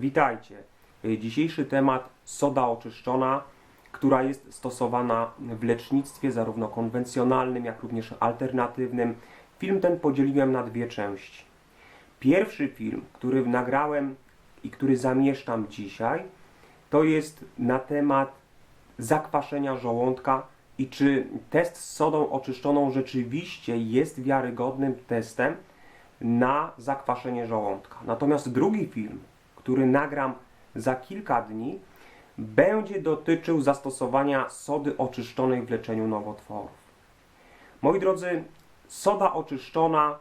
Witajcie. Y, Dzisiejszy temat soda oczyszczona, która jest stosowana w lecznictwie zarówno konwencjonalnym, jak również alternatywnym. Film ten podzieliłem na dwie części. Pierwszy film, który nagrałem i który zamieszczam dzisiaj, to jest na temat zakwaszenia żołądka i czy test z sodą oczyszczoną rzeczywiście jest wiarygodnym testem na zakwaszenie żołądka. Natomiast drugi film, który nagram za kilka dni, będzie dotyczył zastosowania sody oczyszczonej w leczeniu nowotworów. Moi drodzy, soda oczyszczona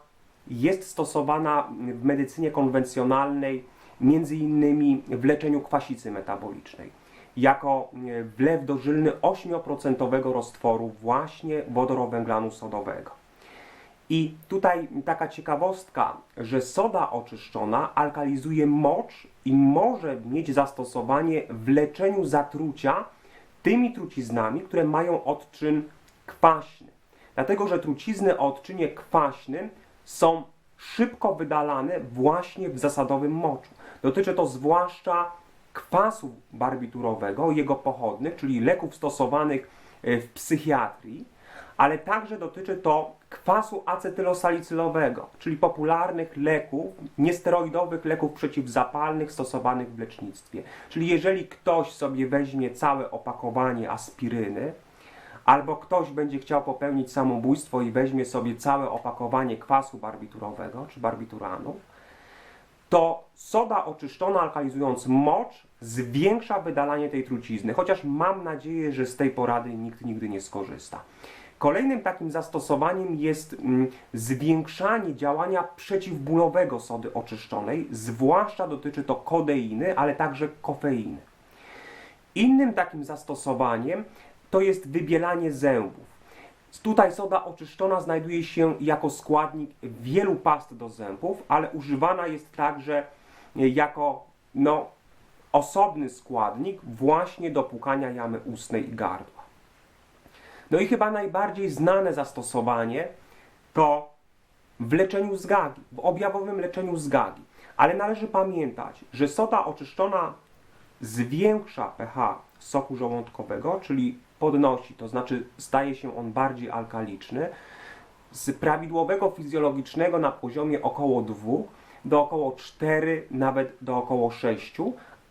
jest stosowana w medycynie konwencjonalnej, między innymi w leczeniu kwasicy metabolicznej, jako e, wlew dożylny 8% roztworu właśnie wodorowęglanu sodowego. I tutaj taka ciekawostka, że soda oczyszczona alkalizuje mocz i może mieć zastosowanie w leczeniu zatrucia tymi truciznami, które mają odczyn kwaśny. Dlatego, że trucizny o odczynie kwaśnym są szybko wydalane właśnie w zasadowym moczu. Dotyczy to zwłaszcza kwasu barbiturowego, jego pochodnych, czyli leków stosowanych e, w psychiatrii, ale także dotyczy to kwasu acetylosalicylowego, czyli popularnych leków, niesteroidowych leków przeciwzapalnych stosowanych w lecznictwie. Czyli jeżeli ktoś sobie weźmie całe opakowanie aspiryny, albo ktoś będzie chciał popełnić samobójstwo i weźmie sobie całe opakowanie kwasu barbiturowego czy barbituranu, to soda oczyszczona alkalizując mocz zwiększa wydalanie tej trucizny, chociaż mam nadzieję, że z tej porady nikt nigdy nie skorzysta. Kolejnym takim zastosowaniem jest mm, zwiększanie działania przeciwbólowego sody oczyszczonej, zwłaszcza dotyczy to kodeiny, ale także kofeiny. Innym takim zastosowaniem to jest wybielanie zębów. Tutaj soda oczyszczona znajduje się jako składnik wielu past do zębów, ale używana jest także jako no, osobny składnik właśnie do płukania jamy ustnej i gardła. No i chyba najbardziej znane zastosowanie to w leczeniu zgagi, w objawowym leczeniu zgagi. Ale należy pamiętać, że soda oczyszczona zwiększa pH soku żołądkowego, czyli podnosi, to znaczy staje się on bardziej alkaliczny, z prawidłowego fizjologicznego na poziomie około 2 do około 4, nawet do około 6,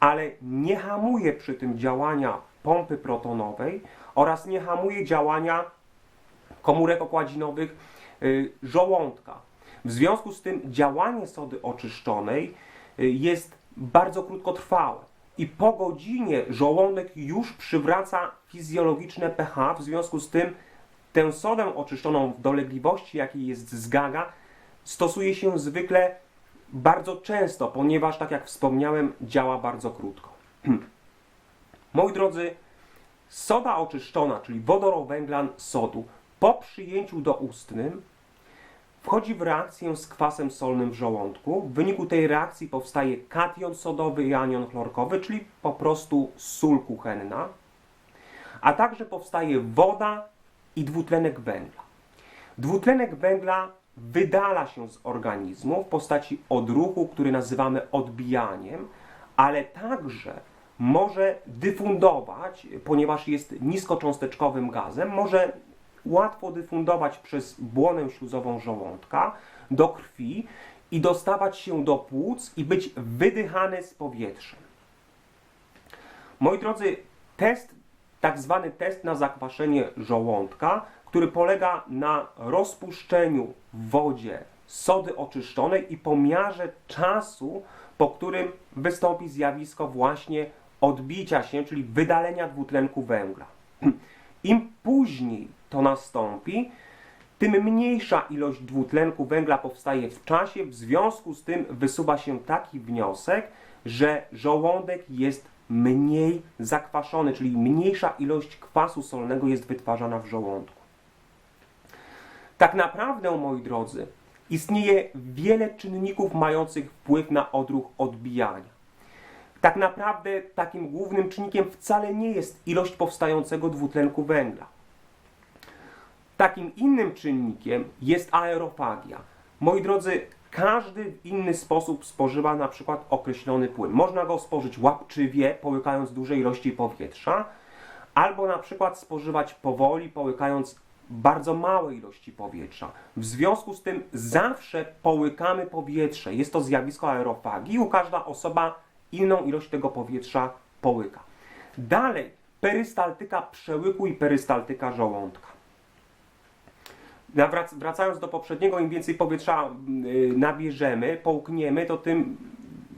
ale nie hamuje przy tym działania pompy protonowej oraz nie hamuje działania komórek okładzinowych y, żołądka. W związku z tym działanie sody oczyszczonej y, jest bardzo krótkotrwałe i po godzinie żołądek już przywraca fizjologiczne pH, w związku z tym tę sodę oczyszczoną w dolegliwości, jakiej jest zgaga, stosuje się zwykle bardzo często, ponieważ, tak jak wspomniałem, działa bardzo krótko. Moi drodzy, soda oczyszczona, czyli wodorowęglan sodu, po przyjęciu doustnym wchodzi w reakcję z kwasem solnym w żołądku. W wyniku tej reakcji powstaje kation sodowy i anion chlorkowy, czyli po prostu sól kuchenna, a także powstaje woda i dwutlenek węgla. Dwutlenek węgla wydala się z organizmu w postaci odruchu, który nazywamy odbijaniem, ale także może dyfundować, ponieważ jest niskocząsteczkowym gazem, może łatwo dyfundować przez błonę śluzową żołądka do krwi i dostawać się do płuc i być wydychany z powietrzem. Moi drodzy, test, tak zwany test na zakwaszenie żołądka, który polega na rozpuszczeniu w wodzie sody oczyszczonej i pomiarze czasu, po którym wystąpi zjawisko właśnie odbicia się, czyli wydalenia dwutlenku węgla. Im później to nastąpi, tym mniejsza ilość dwutlenku węgla powstaje w czasie, w związku z tym wysuwa się taki wniosek, że żołądek jest mniej zakwaszony, czyli mniejsza ilość kwasu solnego jest wytwarzana w żołądku. Tak naprawdę, moi drodzy, istnieje wiele czynników mających wpływ na odruch odbijania. Tak naprawdę takim głównym czynnikiem wcale nie jest ilość powstającego dwutlenku węgla. Takim innym czynnikiem jest aerofagia. Moi drodzy, każdy w inny sposób spożywa na przykład określony płyn. Można go spożyć łapczywie, połykając duże ilości powietrza, albo na przykład spożywać powoli, połykając bardzo małe ilości powietrza. W związku z tym zawsze połykamy powietrze. Jest to zjawisko aerofagii. U każda osoba inną ilość tego powietrza połyka. Dalej, perystaltyka przełyku i perystaltyka żołądka. Wracając do poprzedniego, im więcej powietrza y, nabierzemy, połkniemy, to tym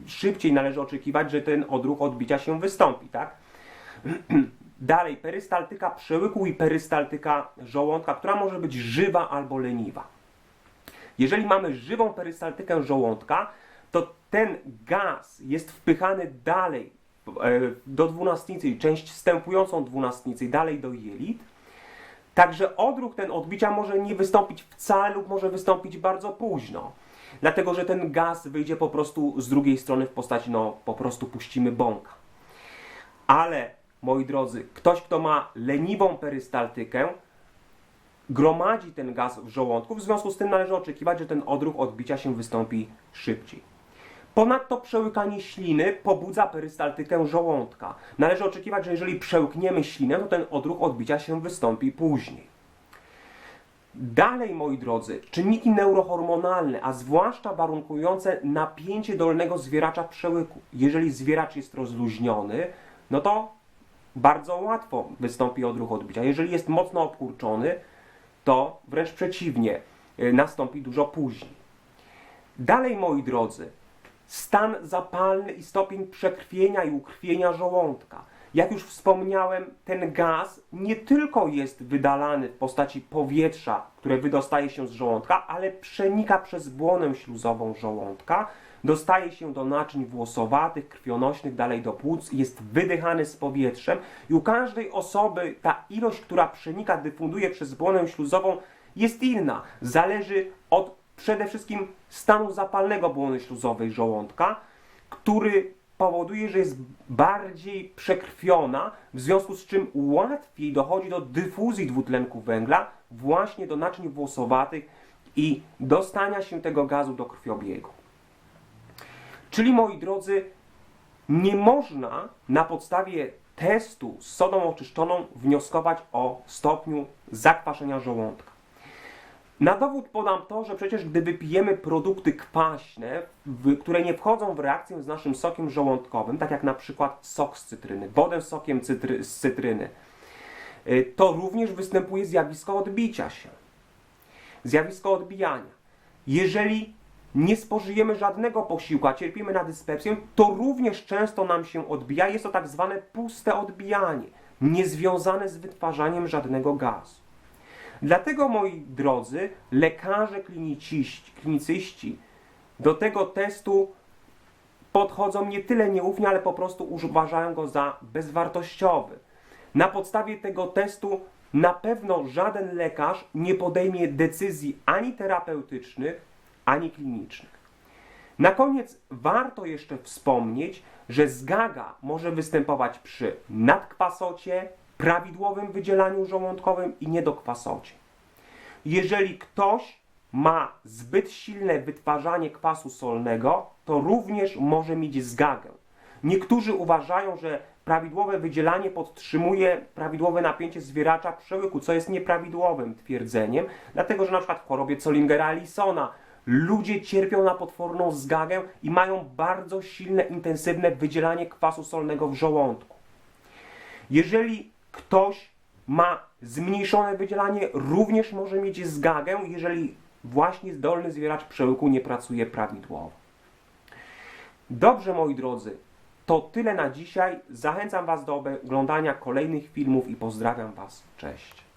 szybciej należy oczekiwać, że ten odruch odbicia się wystąpi, tak? Dalej, perystaltyka przełyku i perystaltyka żołądka, która może być żywa albo leniwa. Jeżeli mamy żywą perystaltykę żołądka, ten gaz jest wpychany dalej e, do dwunastnicy, część wstępującą dwunastnicy, dalej do jelit. Także odruch ten odbicia może nie wystąpić wcale lub może wystąpić bardzo późno. Dlatego, że ten gaz wyjdzie po prostu z drugiej strony w postaci, no po prostu puścimy bąka. Ale, moi drodzy, ktoś, kto ma leniwą perystaltykę, gromadzi ten gaz w żołądku, w związku z tym należy oczekiwać, że ten odruch odbicia się wystąpi szybciej. Ponadto przełykanie śliny pobudza perystaltykę żołądka. Należy oczekiwać, że jeżeli przełkniemy ślinę, to ten odruch odbicia się wystąpi później. Dalej, moi drodzy, czynniki neurohormonalne, a zwłaszcza warunkujące napięcie dolnego zwieracza przełyku. Jeżeli zwieracz jest rozluźniony, no to bardzo łatwo wystąpi odruch odbicia. Jeżeli jest mocno obkurczony, to wręcz przeciwnie, y, nastąpi dużo później. Dalej, moi drodzy, stan zapalny i stopień przekrwienia i ukrwienia żołądka. Jak już wspomniałem, ten gaz nie tylko jest wydalany w postaci powietrza, które wydostaje się z żołądka, ale przenika przez błonę śluzową żołądka, dostaje się do naczyń włosowatych, krwionośnych, dalej do płuc, jest wydychany z powietrzem i u każdej osoby ta ilość, która przenika, dyfunduje przez błonę śluzową jest inna. Zależy od przede wszystkim stanu zapalnego błony śluzowej żołądka, który powoduje, że jest bardziej przekrwiona, w związku z czym łatwiej dochodzi do dyfuzji dwutlenku węgla właśnie do naczyń włosowatych i dostania się tego gazu do krwiobiegu. Czyli moi drodzy, nie można na podstawie testu z sodą oczyszczoną wnioskować o stopniu zakwaszenia żołądka. Na dowód podam to, że przecież gdy wypijemy produkty kwaśne, które nie wchodzą w reakcję z naszym sokiem żołądkowym, tak jak na przykład sok z cytryny, wodę sokiem cytry, z cytryny, y, to również występuje zjawisko odbicia się. Zjawisko odbijania. Jeżeli nie spożyjemy żadnego posiłku, a cierpimy na dyspepsję, to również często nam się odbija. Jest to tak zwane puste odbijanie, niezwiązane z wytwarzaniem żadnego gazu. Dlatego, moi drodzy, lekarze klinicyści, do tego testu podchodzą nie tyle nieufnie, ale po prostu uważają go za bezwartościowy. Na podstawie tego testu na pewno żaden lekarz nie podejmie decyzji ani terapeutycznych, ani klinicznych. Na koniec warto jeszcze wspomnieć, że zgaga może występować przy nadkwasocie, prawidłowym wydzielaniu żołądkowym i niedokwasocie. Jeżeli ktoś ma zbyt silne wytwarzanie kwasu solnego, to również może mieć zgagę. Niektórzy uważają, że prawidłowe wydzielanie podtrzymuje prawidłowe napięcie zwieracza przełyku, co jest nieprawidłowym twierdzeniem, dlatego że na przykład w chorobie Zollingera-Alisona ludzie cierpią na potworną zgagę i mają bardzo silne, intensywne wydzielanie kwasu solnego w żołądku. Jeżeli ktoś ma zmniejszone wydzielanie, również może mieć zgagę, jeżeli właśnie dolny zwieracz przełyku nie pracuje prawidłowo. Dobrze, moi drodzy, to tyle na dzisiaj. Zachęcam Was do oglądania kolejnych filmów i pozdrawiam Was. Cześć.